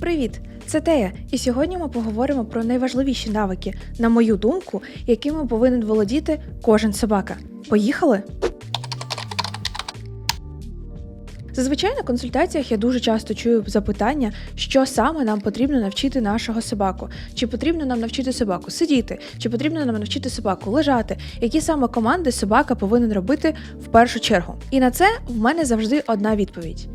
Привіт! Це Тея, і сьогодні ми поговоримо про найважливіші навики, на мою думку, якими повинен володіти кожен собака. Поїхали? Зазвичай на консультаціях я дуже часто чую запитання, що саме нам потрібно навчити нашого собаку. Чи потрібно нам навчити собаку сидіти, чи потрібно нам навчити собаку лежати, які саме команди собака повинен робити в першу чергу. І на це в мене завжди одна відповідь: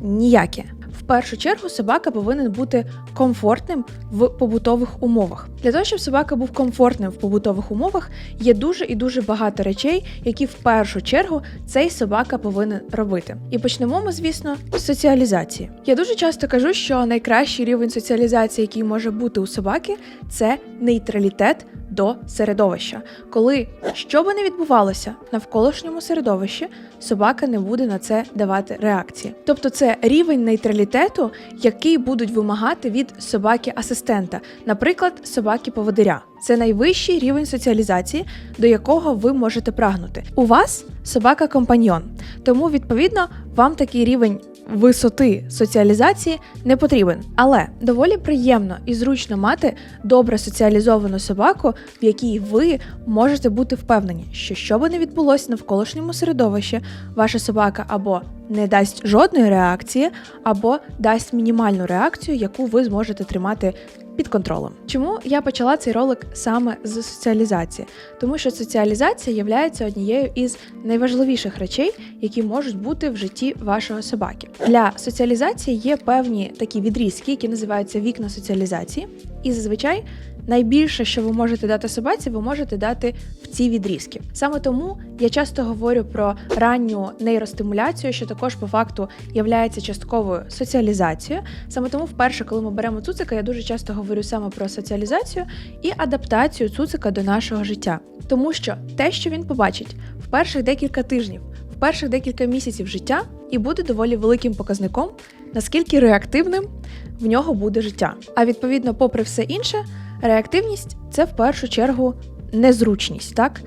ніяке. Першу чергу собака повинен бути комфортним в побутових умовах. Для того, щоб собака був комфортним в побутових умовах, є дуже і дуже багато речей, які в першу чергу цей собака повинен робити. І почнемо ми, звісно, з соціалізації. Я дуже часто кажу, що найкращий рівень соціалізації, який може бути у собаки, це нейтралітет до середовища. Коли що би не відбувалося навколишньому середовищі, собака не буде на це давати реакції. Тобто це рівень нейтралітету, який будуть вимагати від собаки-асистента, наприклад, собаки-поводиря. Це найвищий рівень соціалізації, до якого ви можете прагнути. У вас собака-компаньйон, тому відповідно вам такий рівень висоти соціалізації не потрібен. Але доволі приємно і зручно мати добре соціалізовану собаку, в якій ви можете бути впевнені, що що би не відбулося навколишньому середовищі, ваша собака або не дасть жодної реакції, або дасть мінімальну реакцію, яку ви зможете тримати під контролем. Чому я почала цей ролик саме з соціалізації? Тому що соціалізація є однією із найважливіших речей, які можуть бути в житті вашого собаки. Для соціалізації є певні такі відрізки, які називаються вікна соціалізації, і зазвичай. Найбільше, що ви можете дати собаці, ви можете дати в ці відрізки. Саме тому я часто говорю про ранню нейростимуляцію, що також по факту є частковою соціалізацією. Саме тому, вперше, коли ми беремо цуцика, я дуже часто говорю саме про соціалізацію і адаптацію цуцика до нашого життя. Тому що те, що він побачить в перших декілька тижнів, в перших декілька місяців життя, і буде доволі великим показником, наскільки реактивним в нього буде життя. А відповідно, попри все інше. Реактивність це в першу чергу незручність, так?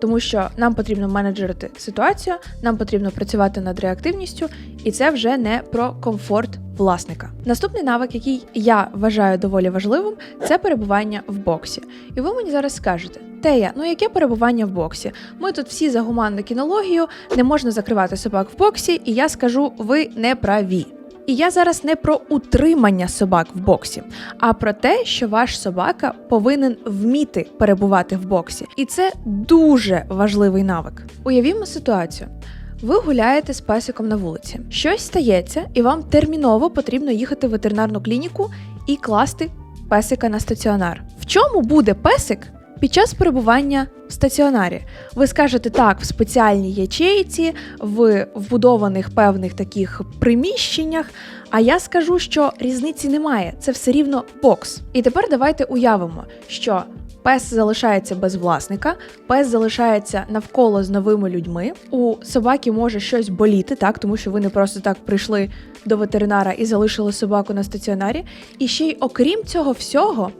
Тому що нам потрібно менеджерити ситуацію, нам потрібно працювати над реактивністю, і це вже не про комфорт власника. Наступний навик, який я вважаю доволі важливим, це перебування в боксі. І ви мені зараз скажете. Тея, ну яке перебування в боксі? Ми тут всі за гуманну кінологію, не можна закривати собак в боксі, і я скажу, ви не праві. І я зараз не про утримання собак в боксі, а про те, що ваш собака повинен вміти перебувати в боксі. І це дуже важливий навик. Уявімо ситуацію. Ви гуляєте з песиком на вулиці. Щось стається, і вам терміново потрібно їхати в ветеринарну клініку і класти песика на стаціонар. В чому буде песик під час перебування в стаціонарі ви скажете так, в спеціальній ячейці, в вбудованих певних таких приміщеннях. А я скажу, що різниці немає. Це все рівно бокс. І тепер давайте уявимо, що пес залишається без власника, пес залишається навколо з новими людьми. У собаки може щось боліти, так тому що ви не просто так прийшли до ветеринара і залишили собаку на стаціонарі. І ще й окрім цього всього.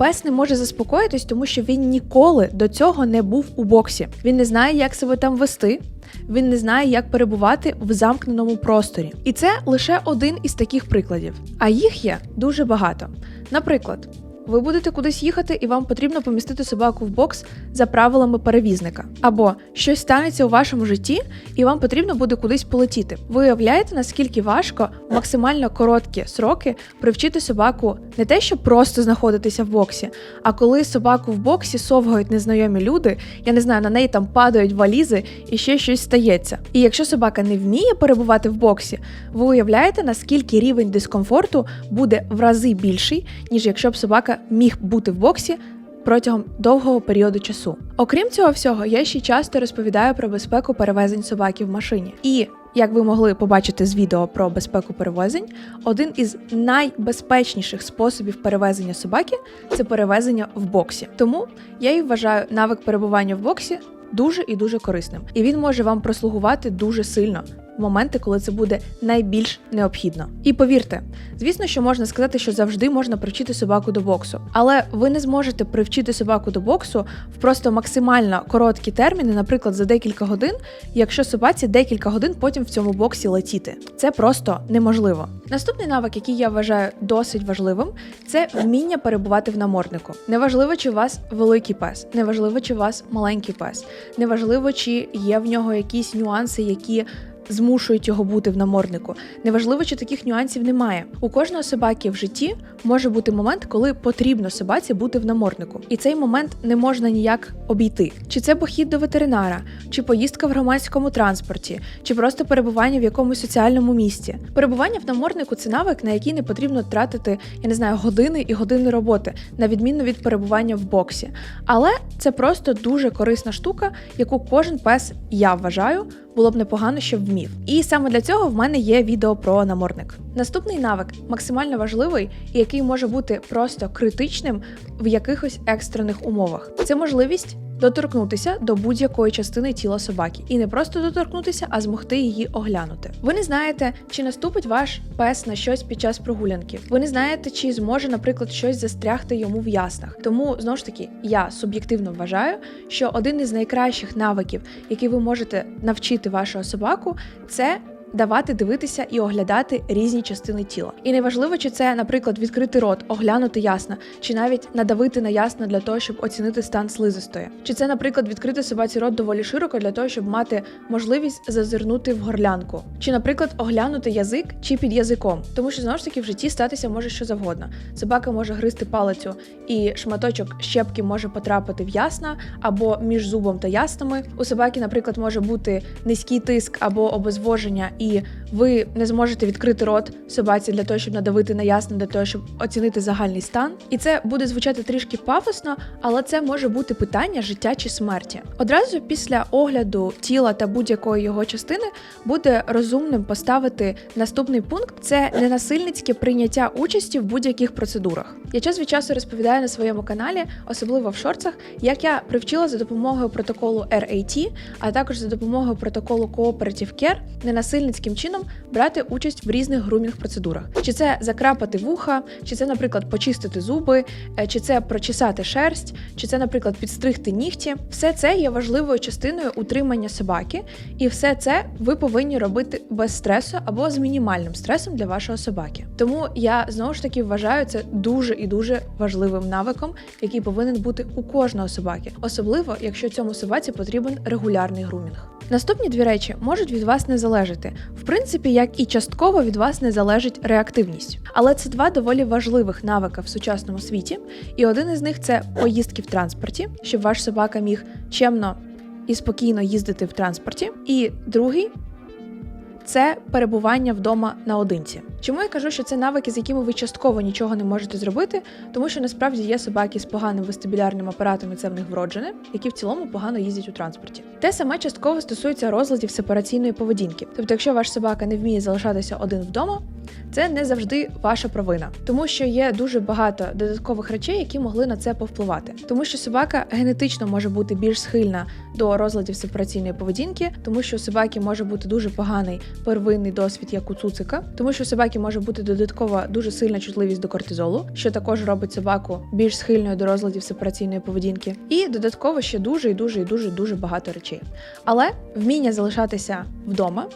Пес не може заспокоїтись, тому що він ніколи до цього не був у боксі. Він не знає, як себе там вести. Він не знає, як перебувати в замкненому просторі. І це лише один із таких прикладів. А їх є дуже багато. Наприклад, ви будете кудись їхати, і вам потрібно помістити собаку в бокс за правилами перевізника. Або щось станеться у вашому житті, і вам потрібно буде кудись полетіти. Ви уявляєте, наскільки важко в максимально короткі сроки привчити собаку не те, щоб просто знаходитися в боксі, а коли собаку в боксі совгають незнайомі люди, я не знаю, на неї там падають валізи і ще щось стається. І якщо собака не вміє перебувати в боксі, ви уявляєте, наскільки рівень дискомфорту буде в рази більший, ніж якщо б собака міг бути в боксі протягом довгого періоду часу. Окрім цього всього, я ще часто розповідаю про безпеку перевезень собаки в машині. І як ви могли побачити з відео про безпеку перевезень, один із найбезпечніших способів перевезення собаки це перевезення в боксі. Тому я і вважаю навик перебування в боксі дуже і дуже корисним, і він може вам прослугувати дуже сильно моменти, коли це буде найбільш необхідно. І повірте, звісно, що можна сказати, що завжди можна привчити собаку до боксу, але ви не зможете привчити собаку до боксу в просто максимально короткі терміни, наприклад, за декілька годин, якщо собаці декілька годин потім в цьому боксі летіти. Це просто неможливо. Наступний навик, який я вважаю досить важливим, це вміння перебувати в наморднику. Неважливо, чи у вас великий пес, неважливо, чи у вас маленький пес, неважливо, чи є в нього якісь нюанси, які. Змушують його бути в наморднику. Неважливо, чи таких нюансів немає. У кожного собаки в житті може бути момент, коли потрібно собаці бути в наморднику, і цей момент не можна ніяк обійти. Чи це похід до ветеринара, чи поїздка в громадському транспорті, чи просто перебування в якомусь соціальному місці. Перебування в наморднику це навик, на який не потрібно тратити, я не знаю, години і години роботи, на відміну від перебування в боксі. Але це просто дуже корисна штука, яку кожен пес, я вважаю, було б непогано, щоб вмів. І саме для цього в мене є відео про намордник. Наступний навик максимально важливий і який може бути просто критичним в якихось екстрених умовах. Це можливість. Доторкнутися до будь-якої частини тіла собаки, і не просто доторкнутися, а змогти її оглянути. Ви не знаєте, чи наступить ваш пес на щось під час прогулянки. Ви не знаєте, чи зможе, наприклад, щось застрягти йому в яснах. Тому знову ж таки, я суб'єктивно вважаю, що один із найкращих навиків, який ви можете навчити вашого собаку, це давати дивитися і оглядати різні частини тіла. І неважливо, чи це, наприклад, відкрити рот, оглянути ясно, чи навіть надавити на ясно для того, щоб оцінити стан слизистої. Чи це, наприклад, відкрити собаці рот доволі широко для того, щоб мати можливість зазирнути в горлянку, чи, наприклад, оглянути язик чи під язиком, тому що знову ж таки в житті статися може що завгодно. Собака може гризти палицю, і шматочок щепки може потрапити в ясна або між зубом та яснами. У собаки, наприклад, може бути низький тиск або обезвоження і ви не зможете відкрити рот собаці для того, щоб надавити на ясно, для того, щоб оцінити загальний стан. І це буде звучати трішки пафосно, але це може бути питання життя чи смерті. Одразу після огляду тіла та будь-якої його частини буде розумним поставити наступний пункт: це ненасильницьке прийняття участі в будь-яких процедурах. Я час від часу розповідаю на своєму каналі, особливо в шорцах, як я привчила за допомогою протоколу RAT, а також за допомогою протоколу Cooperative Care ненасильницьким чином брати участь в різних грумінг процедурах. Чи це закрапати вуха, чи це, наприклад, почистити зуби, е, чи це прочесати шерсть, чи це, наприклад, підстригти нігті. Все це є важливою частиною утримання собаки, і все це ви повинні робити без стресу або з мінімальним стресом для вашого собаки. Тому я знову ж таки вважаю це дуже і дуже важливим навиком, який повинен бути у кожного собаки, особливо якщо цьому собаці потрібен регулярний грумінг. Наступні дві речі можуть від вас не залежати, в принципі, як і частково від вас не залежить реактивність. Але це два доволі важливих навика в сучасному світі, і один із них це поїздки в транспорті, щоб ваш собака міг чемно і спокійно їздити в транспорті. І другий це перебування вдома наодинці. Чому я кажу, що це навики, з якими ви частково нічого не можете зробити, тому що насправді є собаки з поганим вестибулярним апаратом, і це в них вроджене, які в цілому погано їздять у транспорті. Те саме частково стосується розладів сепараційної поведінки. Тобто, якщо ваш собака не вміє залишатися один вдома, це не завжди ваша провина, тому що є дуже багато додаткових речей, які могли на це повпливати. Тому що собака генетично може бути більш схильна до розладів сепараційної поведінки, тому що у собаки може бути дуже поганий первинний досвід, як у цуцика, тому що у собаки може бути додаткова дуже сильна чутливість до кортизолу, що також робить собаку більш схильною до розладів сепараційної поведінки, і додатково ще дуже і дуже і дуже дуже багато речей. Але вміння залишатися вдома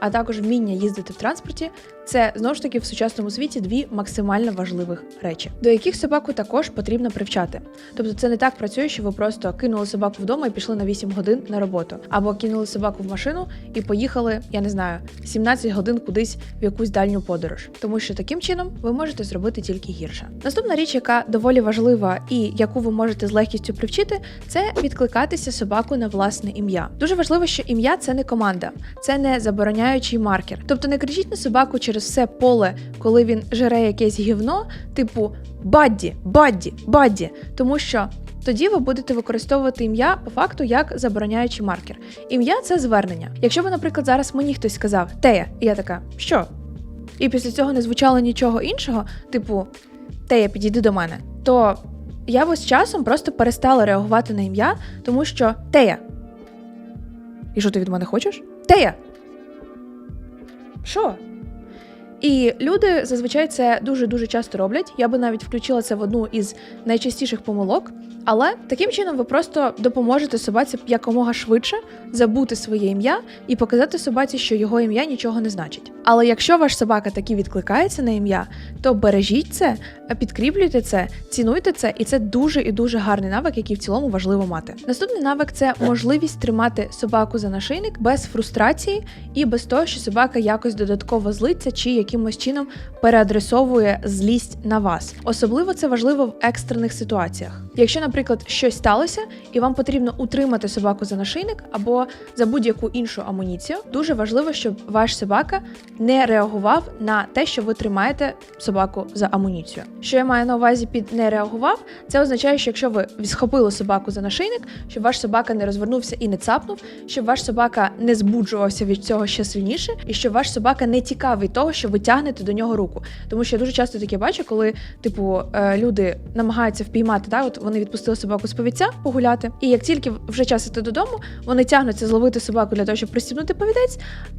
а також вміння їздити в транспорті це знову ж таки в сучасному світі дві максимально важливих речі, до яких собаку також потрібно привчати. Тобто це не так працює, що ви просто кинули собаку вдома і пішли на 8 годин на роботу, або кинули собаку в машину і поїхали, я не знаю, 17 годин кудись в якусь дальню подорож, тому що таким чином ви можете зробити тільки гірше. Наступна річ, яка доволі важлива і яку ви можете з легкістю привчити, це відкликатися собаку на власне ім'я. Дуже важливо, що ім'я це не команда, це не забороняючий маркер. Тобто не кричіть на собаку через все поле, коли він жере якесь гівно, типу Бадді, Бадді, Бадді, тому що. Тоді ви будете використовувати ім'я по факту як забороняючий маркер. Ім'я це звернення. Якщо ви, наприклад, зараз мені хтось сказав Тея, і я така, що? І після цього не звучало нічого іншого, типу Тея, підійди до мене, то я би з часом просто перестала реагувати на ім'я, тому що Тея. І що ти від мене хочеш? Тея! Що? І люди зазвичай це дуже дуже часто роблять. Я би навіть включила це в одну із найчастіших помилок. Але таким чином ви просто допоможете собаці якомога швидше забути своє ім'я і показати собаці, що його ім'я нічого не значить. Але якщо ваш собака таки відкликається на ім'я, то бережіть це, підкріплюйте це, цінуйте це, і це дуже і дуже гарний навик, який в цілому важливо мати. Наступний навик це можливість тримати собаку за нашийник без фрустрації і без того, що собака якось додатково злиться чи якимось чином переадресовує злість на вас. Особливо це важливо в екстрених ситуаціях. Якщо, наприклад, щось сталося, і вам потрібно утримати собаку за нашийник або за будь-яку іншу амуніцію, дуже важливо, щоб ваш собака не реагував на те, що ви тримаєте собаку за амуніцію. Що я маю на увазі під не реагував, це означає, що якщо ви схопили собаку за нашийник, щоб ваш собака не розвернувся і не цапнув, щоб ваш собака не збуджувався від цього ще сильніше, і щоб ваш собака не тікав від того, що ви тягнете до нього руку. Тому що я дуже часто таке бачу, коли типу е, люди намагаються впіймати, так, от вони відпустили собаку з повідця погуляти, і як тільки вже час іти додому, вони тягнуться зловити собаку для того, щоб пристібнути повідець,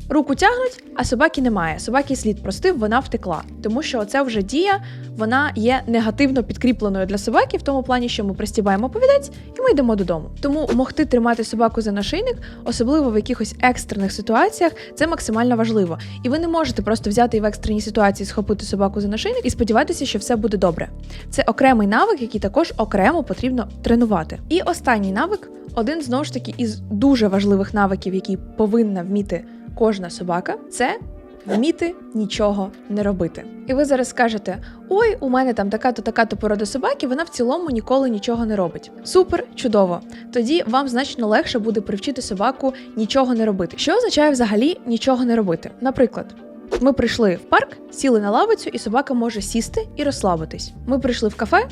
руку тягнуть, а собаки немає. Собаки слід простив, вона втекла. Тому що це вже дія, вона є негативно підкріпленою для собаки, в тому плані, що ми пристібаємо повідець і ми йдемо додому. Тому могти тримати собаку за нашийник, особливо в якихось екстрених ситуаціях, це максимально важливо. І ви не можете просто взяти і в екстреній ситуації схопити собаку за нашийник і сподіватися, що все буде добре. Це окремий навик, який також окремо потрібно тренувати. І останній навик один знову ж таки із дуже важливих навиків, які повинна вміти кожна собака, це вміти нічого не робити. І ви зараз скажете: ой, у мене там така-то така-то порода собаки, вона в цілому ніколи нічого не робить. Супер, чудово. Тоді вам значно легше буде привчити собаку нічого не робити. Що означає взагалі нічого не робити? Наприклад. Ми прийшли в парк, сіли на лавицю, і собака може сісти і розслабитись. Ми прийшли в кафе,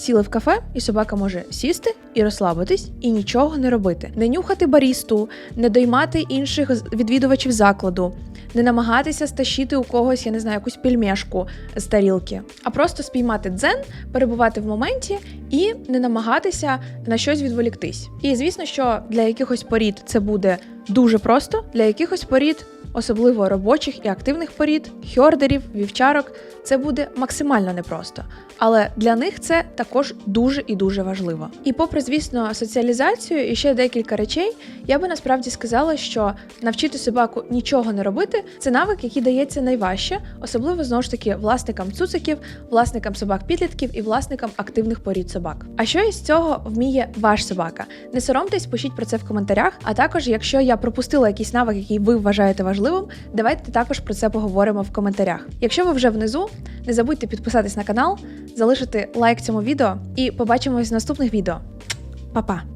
сіли в кафе, і собака може сісти і розслабитись, і нічого не робити. Не нюхати барісту, не доймати інших відвідувачів закладу, не намагатися стащити у когось, я не знаю, якусь пельмешку з тарілки, а просто спіймати дзен, перебувати в моменті і не намагатися на щось відволіктись. І звісно, що для якихось порід це буде дуже просто, для якихось порід. Особливо робочих і активних порід, хьордерів, вівчарок, це буде максимально непросто. Але для них це також дуже і дуже важливо. І попри, звісно, соціалізацію і ще декілька речей, я би насправді сказала, що навчити собаку нічого не робити це навик, який дається найважче, особливо знову ж таки власникам цуциків, власникам собак-підлітків і власникам активних порід собак. А що із цього вміє ваш собака? Не соромтесь, пишіть про це в коментарях. А також, якщо я пропустила якийсь навик, який ви вважаєте важливим, давайте також про це поговоримо в коментарях. Якщо ви вже внизу, не забудьте підписатись на канал, залишити лайк цьому відео і побачимось в наступних відео. Па-па!